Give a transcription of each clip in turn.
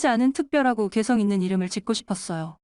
흔하지 않은 특별하고 개성 있는 이름을 짓고 싶었어요.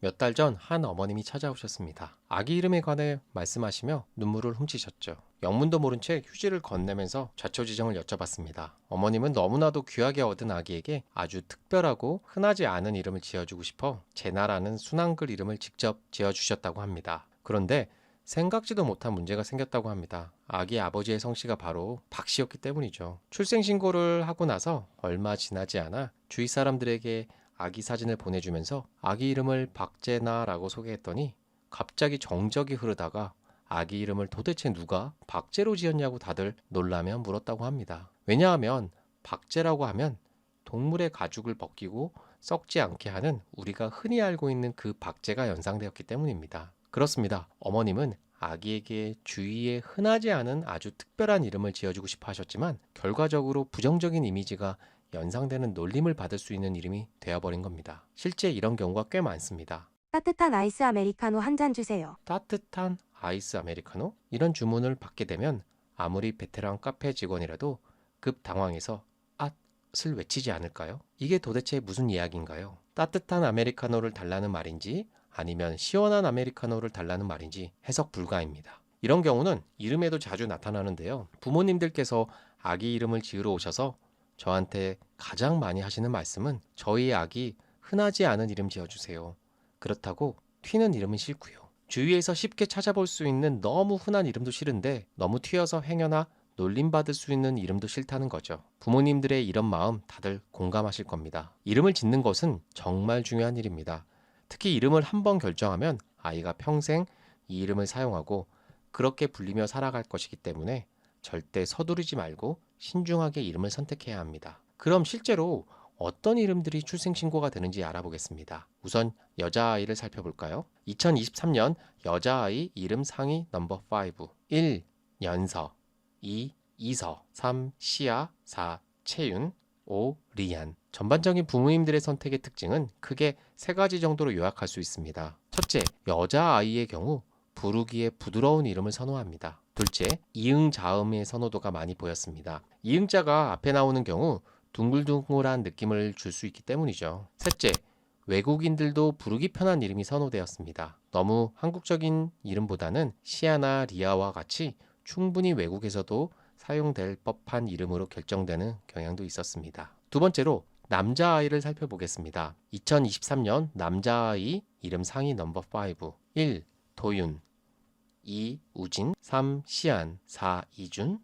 몇 달 전 한 어머님이 찾아오셨습니다. 아기 이름에 관해 말씀하시며 눈물을 훔치셨죠. 영문도 모른 채 휴지를 건네면서 좌초지정을 여쭤봤습니다. 어머님은 너무나도 귀하게 얻은 아기에게 아주 특별하고 흔하지 않은 이름을 지어주고 싶어 제나라는 순한글 이름을 직접 지어주셨다고 합니다. 그런데 생각지도 못한 문제가 생겼다고 합니다. 아기 아버지의 성씨가 바로 박 씨였기 때문이죠. 출생신고를 하고 나서 얼마 지나지 않아 주위 사람들에게 아기 사진을 보내주면서 아기 이름을 박재나라고 소개했더니 갑자기 정적이 흐르다가 아기 이름을 도대체 누가 박재로 지었냐고 다들 놀라며 물었다고 합니다. 왜냐하면 박재라고 하면 동물의 가죽을 벗기고 썩지 않게 하는 우리가 흔히 알고 있는 그 박재가 연상되었기 때문입니다. 그렇습니다. 어머님은 아기에게 주위에 흔하지 않은 아주 특별한 이름을 지어주고 싶어 하셨지만 결과적으로 부정적인 이미지가 연상되는 놀림을 받을 수 있는 이름이 되어버린 겁니다. 실제 이런 경우가 꽤 많습니다. 따뜻한 아이스 아메리카노 한 잔 주세요. 따뜻한 아이스 아메리카노? 이런 주문을 받게 되면 아무리 베테랑 카페 직원이라도 급 당황해서 앗을 외치지 않을까요? 이게 도대체 무슨 이야기인가요? 따뜻한 아메리카노를 달라는 말인지 아니면 시원한 아메리카노를 달라는 말인지 해석 불가입니다. 이런 경우는 이름에도 자주 나타나는데요. 부모님들께서 아기 이름을 지으러 오셔서 저한테 가장 많이 하시는 말씀은 저희 아기 흔하지 않은 이름 지어주세요. 그렇다고 튀는 이름은 싫고요. 주위에서 쉽게 찾아볼 수 있는 너무 흔한 이름도 싫은데 너무 튀어서 행여나 놀림받을 수 있는 이름도 싫다는 거죠. 부모님들의 이런 마음 다들 공감하실 겁니다. 이름을 짓는 것은 정말 중요한 일입니다. 특히 이름을 한 번 결정하면 아이가 평생 이 이름을 사용하고 그렇게 불리며 살아갈 것이기 때문에 절대 서두르지 말고 신중하게 이름을 선택해야 합니다. 그럼 실제로 어떤 이름들이 출생신고가 되는지 알아보겠습니다. 우선 여자아이를 살펴볼까요? 2023년 여자아이 이름 상위 넘버 5 1. 연서 2. 이서 3. 시아 4. 채윤 5. 리안 전반적인 부모님들의 선택의 특징은 크게 세 가지 정도로 요약할 수 있습니다. 첫째, 여자아이의 경우 부르기에 부드러운 이름을 선호합니다. 둘째, 이응자음의 선호도가 많이 보였습니다. 이응자가 앞에 나오는 경우 둥글둥글한 느낌을 줄 수 있기 때문이죠. 셋째, 외국인들도 부르기 편한 이름이 선호되었습니다. 너무 한국적인 이름보다는 시아나 리아와 같이 충분히 외국에서도 사용될 법한 이름으로 결정되는 경향도 있었습니다. 두 번째로 남자아이를 살펴보겠습니다. 2023년 남자아이 이름 상위 넘버 5 1. 도윤 2. 우진 3. 시안 4. 이준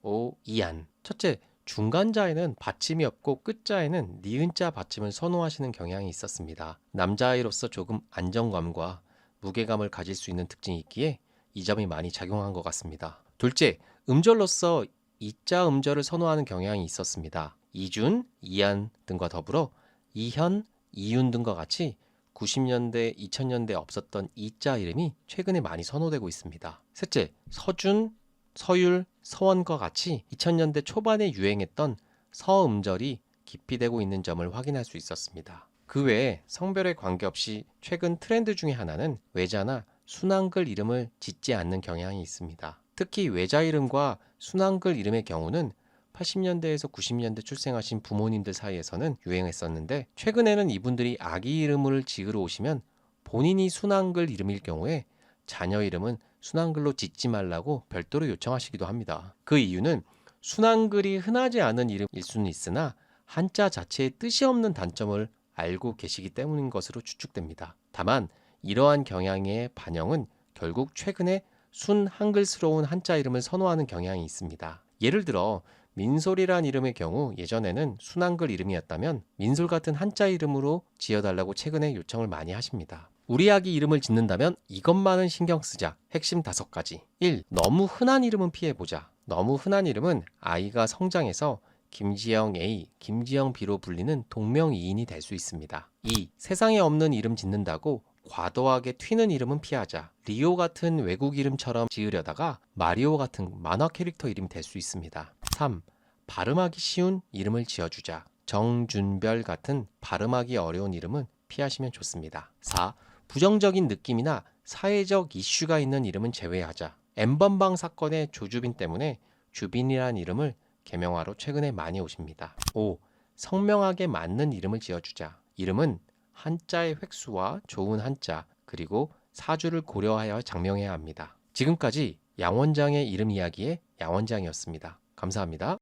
5. 이안 첫째, 중간자에는 받침이 없고 끝자에는 니은자 받침을 선호하시는 경향이 있었습니다. 남자아이로서 조금 안정감과 무게감을 가질 수 있는 특징이 있기에 이 점이 많이 작용한 것 같습니다. 둘째, 음절로서 이자 음절을 선호하는 경향이 있었습니다. 이준, 이안 등과 더불어 이현, 이윤 등과 같이 90년대, 2000년대 없었던 이자 이름이 최근에 많이 선호되고 있습니다. 셋째, 서준, 서율, 서원과 같이 2000년대 초반에 유행했던 서음절이 기피되고 있는 점을 확인할 수 있었습니다. 그 외에 성별에 관계없이 최근 트렌드 중에 하나는 외자나 순한글 이름을 짓지 않는 경향이 있습니다. 특히 외자 이름과 순한글 이름의 경우는 80년대에서 90년대 출생하신 부모님들 사이에서는 유행했었는데 최근에는 이분들이 아기 이름을 지으러 오시면 본인이 순한글 이름일 경우에 자녀 이름은 순한글로 짓지 말라고 별도로 요청하시기도 합니다. 그 이유는 순한글이 흔하지 않은 이름일 수는 있으나 한자 자체에 뜻이 없는 단점을 알고 계시기 때문인 것으로 추측됩니다. 다만 이러한 경향의 반영은 결국 최근에 순 한글스러운 한자 이름을 선호하는 경향이 있습니다. 예를 들어 민솔이란 이름의 경우 예전에는 순한글 이름이었다면 민솔 같은 한자 이름으로 지어달라고 최근에 요청을 많이 하십니다. 우리 아기 이름을 짓는다면 이것만은 신경 쓰자. 핵심 다섯 가지. 1. 너무 흔한 이름은 피해보자. 너무 흔한 이름은 아이가 성장해서 김지영 A, 김지영 B로 불리는 동명이인이 될 수 있습니다. 2. 세상에 없는 이름 짓는다고 과도하게 튀는 이름은 피하자. 리오 같은 외국 이름처럼 지으려다가 마리오 같은 만화 캐릭터 이름이 될 수 있습니다. 3. 발음하기 쉬운 이름을 지어주자. 정준별 같은 발음하기 어려운 이름은 피하시면 좋습니다. 4. 부정적인 느낌이나 사회적 이슈가 있는 이름은 제외하자. 엠번방 사건의 조주빈 때문에 주빈이라는 이름을 개명하러 최근에 많이 오십니다. 5. 성명하게 맞는 이름을 지어주자. 이름은 한자의 획수와 좋은 한자 그리고 사주를 고려하여 장명해야 합니다. 지금까지 양 원장의 이름 이야기의 양 원장이었습니다. 감사합니다.